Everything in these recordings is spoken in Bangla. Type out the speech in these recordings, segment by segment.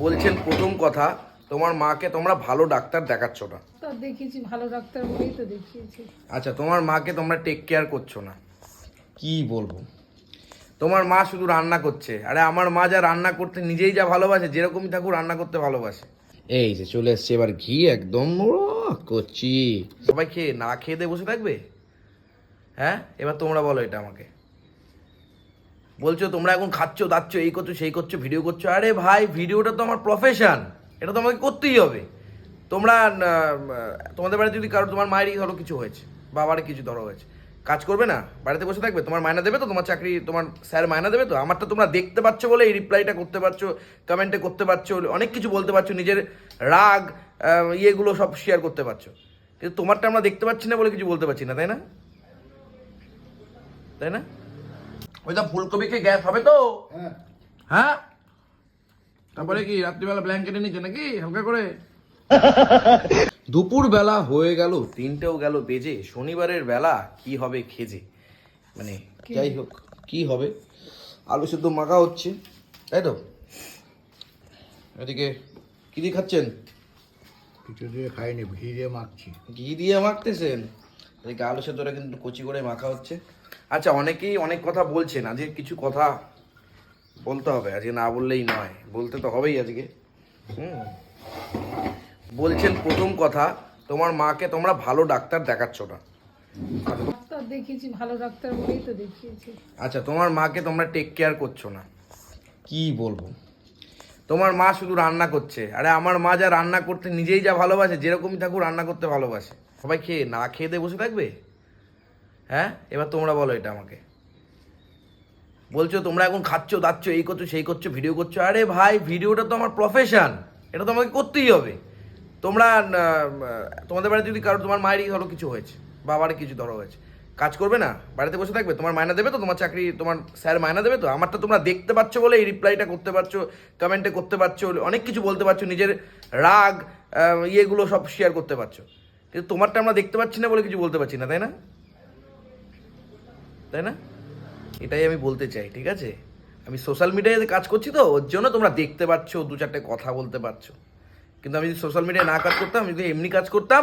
বলছেন প্রথম কথা তোমার মাকে তোমরা ভালো ডাক্তার দেখাচ্ছ না। তা দেখিয়েছি ভালো ডাক্তার বলেই তো দেখিয়েছি। আচ্ছা তোমার মাকে তোমরা টেক কেয়ার করছ না। কি বলব? তোমার মা শুধু রান্না করছে। আরে আমার মা যা রান্না করতে নিজেই যা ভালোবাসে যেরকমই থাকুক রান্না করতে ভালোবাসে। এই যে চলে এসছে এবার ঘি একদম করছি সবাই খেয়ে না খেয়ে দিয়ে বসে থাকবে? হ্যাঁ এবার তোমরা বলো এটা আমাকে। বলছো, তোমরা এখন খাচ্ছ, দাচ্ছ, এই করছ, সেই করছ ভিডিও করছ। আরে ভাই ভিডিওটা তো আমার প্রফেশন এটা তো আমাকে করতেই হবে। তোমরা তোমাদের বাড়িতে যদি কারও, তোমার মায়েরই ধরো কিছু হয়েছে বাবারই কিছু ধরো হয়েছে, কাজ করবে না? বাড়িতে বসে থাকবে? তোমার মায়না দেবে তো? তোমার চাকরি, তোমার স্যার মায়না দেবে তো? আমারটা তোমরা দেখতে পাচ্ছ বলে এই রিপ্লাইটা করতে পারছ কমেন্টে করতে পারছ, অনেক কিছু বলতে পারছ, নিজের রাগ ইয়েগুলো সব শেয়ার করতে পারছ। কিন্তু তোমারটা আমরা দেখতে পাচ্ছি না বলে কিছু বলতে পারছি না, তাই না? তাই না? ওইটা ফুলকপিকে গ্যাস হবে তো। হ্যাঁ। তারপরে কি রাত্রিবেলা ব্ল্যাঙ্কেটে নিচে নাকি? হালকা করে? দুপুর বেলা হয়ে গেল তিনটেও গেল বেজে। শনিবারের বেলা কি হবে খেজে। মানে যাই হোক কি হবে? আলু সেদ্ধ মাখা হচ্ছে তাই তো? এদিকে কি দিয়ে খাচ্ছেন? কিছু দিয়ে খাইনি ঘি দিয়ে মাখছি। ঘি দিয়ে মাখতেছেন? এদিকে আলু সেদ্ধটা কিন্তু কচি করে মাখা হচ্ছে। আচ্ছা অনেকেই অনেক কথা বলছেন। আজকে কিছু কথা বলতে হবে। আজকে না বললেই নয়। বলতে তো হবেই আজকে। হুম। বলছেন প্রথম কথা তোমার মাকে তোমরা ভালো ডাক্তার দেখাচ্ছ না। ডাক্তার দেখিয়েছি ভালো ডাক্তার বলেই তো দেখিয়েছি। আচ্ছা তোমার মাকে তোমরা টেক কেয়ার করছ না। কি বলব? তোমার মা শুধু রান্না করছে। আরে আমার মা যা রান্না করতে নিজেই যা ভালোবাসে যেরকমই থাকুক রান্না করতে ভালোবাসে। সবাই খেয়ে না খেয়ে দিয়ে বসে থাকবে? হ্যাঁ? এবার তোমরা বলো এটা আমাকে। বলছো, তোমরা এখন খাচ্ছ, দাচ্ছ, এই করছ, সেই করছ ভিডিও করছ। আরে ভাই ভিডিওটা তো আমার প্রফেশন এটা তো আমাকে করতেই হবে। তোমরা তোমাদের বাড়িতে যদি কারও, তোমার মায়েরই ধরো কিছু হয়েছে বাবারই কিছু ধরো হয়েছে, কাজ করবে না? বাড়িতে বসে থাকবে? তোমার মায়না দেবে তো? তোমার চাকরি, তোমার স্যার মায়না দেবে তো? আমারটা তোমরা দেখতে পাচ্ছ বলে এই রিপ্লাইটা করতে পারছ কমেন্টে করতে পারছ, অনেক কিছু বলতে পারছ, নিজের রাগ ইয়েগুলো সব শেয়ার করতে পারছ। কিন্তু তোমারটা আমরা দেখতে পাচ্ছি না বলে কিছু বলতে পারছি না, তাই না? তাই না? এটাই আমি বলতে চাই ঠিক আছে? আমি সোশ্যাল মিডিয়ায় কাজ করছি তো ওর জন্য তোমরা দেখতে পাচ্ছ দু চারটে কথা বলতে পারছ। কিন্তু আমি যদি সোশ্যাল মিডিয়ায় না কাজ করতাম যদি এমনি কাজ করতাম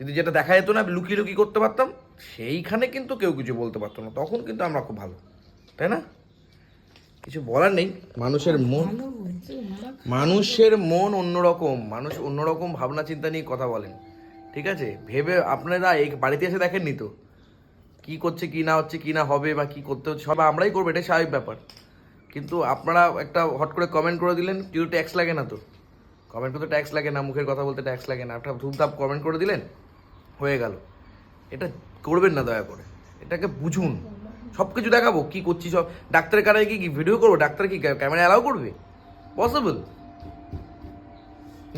যদি যেটা দেখা যেত না লুকিয়ে লুকিয়ে করতে পারতাম সেইখানে কিন্তু কেউ কিছু বলতে পারতো না। তখন কিন্তু আমরা খুব ভালো তাই না? কিছু বলার নেই। মানুষের মন মানুষের মন অন্যরকম মানুষ অন্যরকম ভাবনা চিন্তা নিয়ে কথা বলেন ঠিক আছে? ভেবে আপনারা এই বাড়িতে এসে দেখেননি তো? কি করছে, কি না হচ্ছে, কি না হবে বা কি করতে হচ্ছে, সব আমরাই করব, এটাই স্বাভাবিক ব্যাপার। কিন্তু আপনারা একটা হট করে কমেন্ট করে দিলেন কেউ ট্যাক্স লাগে না তো। কমেন্ট করতে ট্যাক্স লাগে না, মুখের কথা বলতে ট্যাক্স লাগে না, একটা ধূপধাপ কমেন্ট করে দিলেন, হয়ে গেল। এটা করবেন না দয়া করে, এটাকে বুঝুন। সব কিছু দেখাবো, কি করছি, সব ডাক্তারের কারায় কি ভিডিও করব, ডাক্তার কি ক্যামেরা অ্যালাউ করবে? পসিবল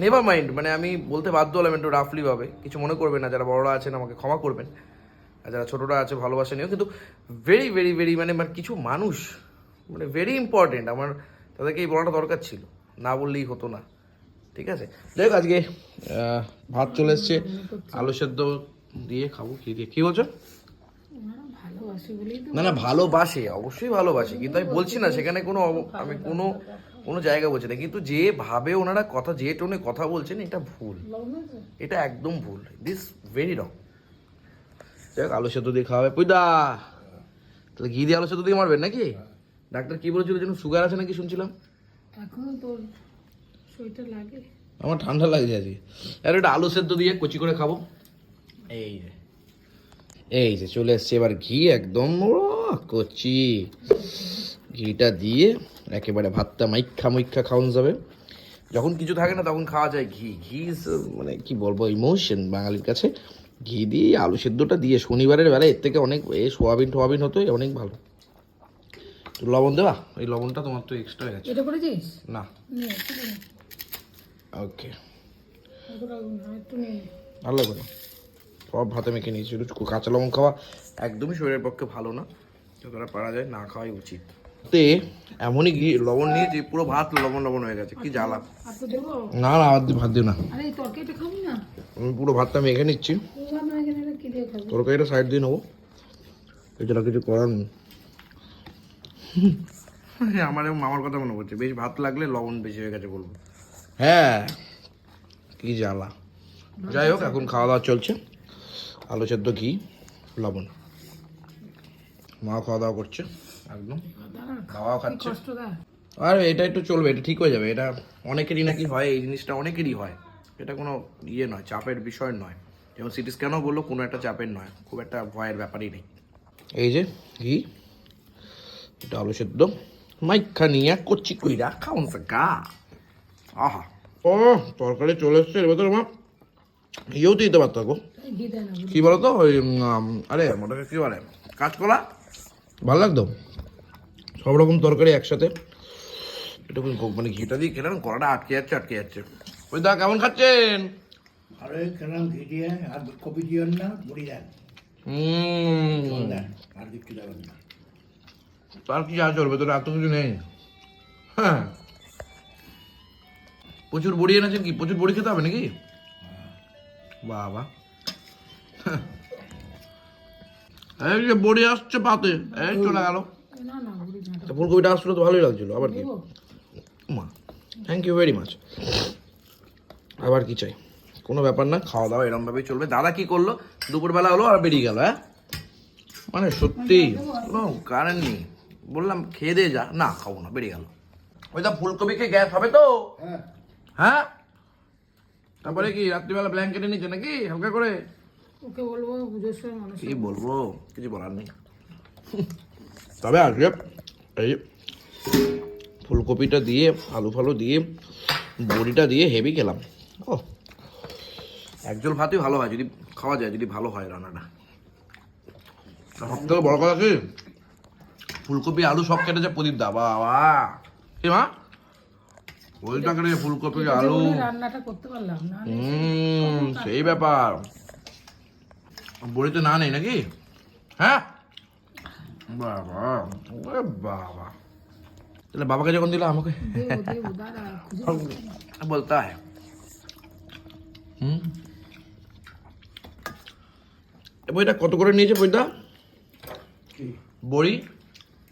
নেভার মাইন্ড মানে আমি বলতে বাধ্য হলাম একটু রাফলিভাবে কিছু মনে করবেন না, যারা বড়রা আছেন আমাকে ক্ষমা করবেন। আর যারা ছোটরা আছে, ভালোবাসা নিয়েও, কিন্তু ভেরি ভেরি ভেরি মানে মানে কিছু মানুষ মানে ভেরি ইম্পর্টেন্ট আমার তাদেরকে এই বলাটা দরকার ছিল, না বললেই হতো না, ঠিক আছে? যাই আজকে ভাত চলে এসছে, আলু সেদ্ধ দিয়ে খাব, কি দিয়ে, কি বলছো? না না, ভালোবাসে, অবশ্যই ভালোবাসে, কিন্তু আমি বলছি না, সেখানে কোনো আমি কোনো কোনো জায়গা বলছি না, কিন্তু যে ভাবে ওনারা কথা, যে টোনে কথা বলছেন, এটা ভুল, এটা একদম ভুল দিস ভেরি রং দেখ আলু সেদ্ধ দিয়ে খাওয়াবে পুইদা তাহলে ঘি দিয়ে আলু সেদ্ধ দিয়ে মারবেন নাকি? ডাক্তার কি বলেছিল যেন সুগার আছে নাকি শুনছিলাম? এখনও তোর শরীরটা লাগে। আমার ঠান্ডা লাগছে আজকে। আর এটা আলু সেদ্ধ দিয়ে কচি করে খাব। এই যে। এই যে চলে এসছে এবার ঘি একদম কচি। ঘিটা দিয়ে একেবারে ভাতটা মাইক্ষা মুইক্ষা খাওয়ানো যাবে। যখন কিছু থাকে না তখন খাওয়া যায় ঘি। ঘি মানে কি বলব ইমোশন বাঙালির কাছে। ঘি দিয়ে আলু সেদ্ধটা দিয়ে শনিবারের বেলায় এর থেকে অনেক এ সোয়াবিন টোয়াবিন হতো অনেক ভালো। লবণ দেওয়া এই লবণটা তোমার তো এক্সট্রা হয়ে গেছে। এটা করেছিস? না। ওকে ভালো লাগবে না সব ভাতে মেখে নিয়েছি। একটু কাঁচা লবণ খাওয়া একদমই শরীরের পক্ষে ভালো না। যতটা পারা যায় না খাওয়াই উচিত। তে এমনই ঘি লবণ নিয়ে যে পুরো ভাত লবণ লবণ হয়ে গেছে। কি জ্বালা। না না ভাত দিও না। আরে তরকারিটা খাবি না? আমি পুরো ভাতটা মেখে নিচ্ছি। তরকারিটা সাইড দিয়ে নেব। এছাড়া কিছু করার নেই। আমার এবং মামার কথা মনে পড়ছে। বেশ ভাত লাগলে লবণ বেশি হয়ে গেছে বলব। হ্যাঁ কি জ্বালা। যাই হোক এখন খাওয়া দাওয়া চলছে। আলু সেদ্ধ ঘি লবণ। মা খাওয়া দাওয়া করছে একদম। খাওয়াও খাচ্ছে। আর এটা একটু চলবে এটা ঠিক হয়ে যাবে। এটা অনেকেরই নাকি হয় এই জিনিসটা অনেকেরই হয়। এটা কোনো ইয়ে নয়, চাপের বিষয় নয়। যেমন সিটি স্ক্যানও বলল, কোনো একটা চাপের নয়, খুব একটা ভয়ের ব্যাপারই নেই। এই যে, ঘি, এটা আলু সেদ্ধ। মাইখা নিয়ে করছি কইরা খাউন গা। আহা। ও, তরকারি চলে এসছে এবার তো আমার ইয়েও তো দিতে পারতো কি বলতো, ওই আরে মোটাকে কি বলে, কাঁচকলা? ভালো লাগতো? সব রকম তরকারি একসাথে। এটা মানে ঘিটা দিয়ে খেলাম কলাটা আটকে যাচ্ছে আটকে যাচ্ছে। ওই দা কেমন খাচ্ছেন? আরে খেলাম ঘি দিয়ে আর কপি দিয়েন না মুড়ি দেন। আর কিছু দেবেন না। তার কি যা চলবে? তোর এত কিছু নেই। হ্যাঁ। প্রচুর বড়ি এনেছেন কি? প্রচুর বড়ি খেতে হবে নাকি? বাবা। এই যে বড়ি আসছে পাতে। এই চলে গেল। ফুলকপিটা আসলে তো ভালোই লাগছিল। আবার কি? মা থ্যাংক ইউ ভেরি মাচ আবার কি চাই? কোনো ব্যাপার না। খাওয়া দাওয়া এরমভাবেই চলবে। দাদা কি করল? দুপুরবেলা হলো আর বেরিয়ে গেল হ্যাঁ? মানে সত্যি কোনো কারেন্ট নেই। বললাম খেয়ে দিয়ে যা। না খাব না বেরিয়ে গেল। ওই দা ফুলকপিকে গ্যাস হবে তো। হ্যাঁ। হ্যাঁ? তারপরে কি রাত্রিবেলা ব্ল্যাঙ্কেটে নিচে নাকি? হালকা করে? ওকে বলব কি বলব? কিছু বলার নেই। তবে আজকে এই ফুলকপিটা দিয়ে আলু ফালু দিয়ে বড়িটা দিয়ে হেভি খেলাম। ও একজল ভাতই ভালো হয় যদি খাওয়া যায় যদি ভালো হয় রান্নাটা। সব থেকে বড় কথা কি? ফুলকপি আলু সব কেটেছে প্রদীপ দা বাবা। কি মা? ওইটা কেটেছে ফুলকপি আলু। রান্নাটা করতে পারলাম না হুম সেই ব্যাপার। বড়িতে না নেই নাকি? হ্যাঁ? বাবা ওরে বাবা। তাহলে বাবাকে যখন দিল আমাকে। বলতা হ্যাঁ। হুম বইটা কত করে নিয়েছে বইটা? বড়ি?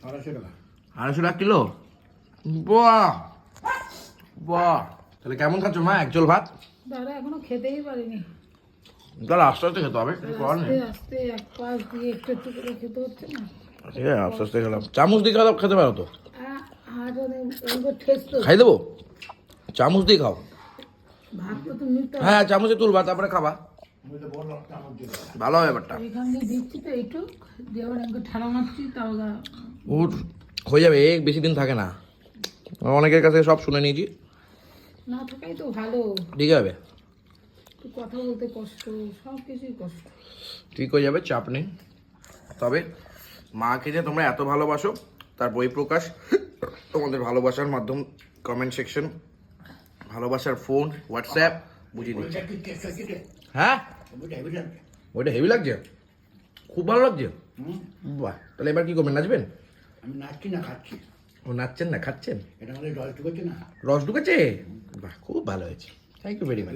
আড়াইশো টাকা। আড়াইশো টাকা কিলো? বাহ! বাহ! তাহলে কেমন খাচ্ছ মা? একজল ভাত? দাঁড়া এখনও খেতেই পারিনি। তাহলে আস্তে আস্তে খেতে হবে কিছু করার নেই। আস্তে আস্তে এক পাশ দিয়ে একটু একটু করে খেতে হচ্ছে না? ঠিক আছে আস্তে আস্তে খেলাম। চামচ দিয়ে খাওয়া খেতে পারো তো? খাই দেবো? চামচ দিয়ে খাও। হ্যাঁ চামচে তুলবা তারপরে খাবা। ভালো ব্যাপারটা। ওর হয়ে যাবে বেশি দিন থাকে না। অনেকের কাছে সব শুনে নিয়েছি। না থাকাই তো ভালো। ঠিক হবে কথা বলতে কষ্ট সব কিছুই কষ্ট। ঠিক হয়ে যাবে চাপ নেই। তবে মাকে যে তোমরা এত ভালোবাসো তার বই প্রকাশ তোমাদের ভালোবাসার মাধ্যম কমেন্ট সেকশন ভালোবাসার ফোন হোয়াটসঅ্যাপ বুঝিয়ে দিচ্ছি? হ্যাঁ? ওইটা হেভি লাগছে। খুব ভালো লাগছে? বাহ তাহলে এবার কি করবেন নাচবেন? আমি নাচছি না খাচ্ছি। ও নাচছেন না খাচ্ছেন? এটা আমাদের রস ঢুকেছে না? রস ঢুকেছে? বাহ খুব ভালো হয়েছে। থ্যাংক ইউ ভেরি মাচ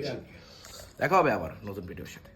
দেখা হবে আবার নতুন ভিডিওর সাথে।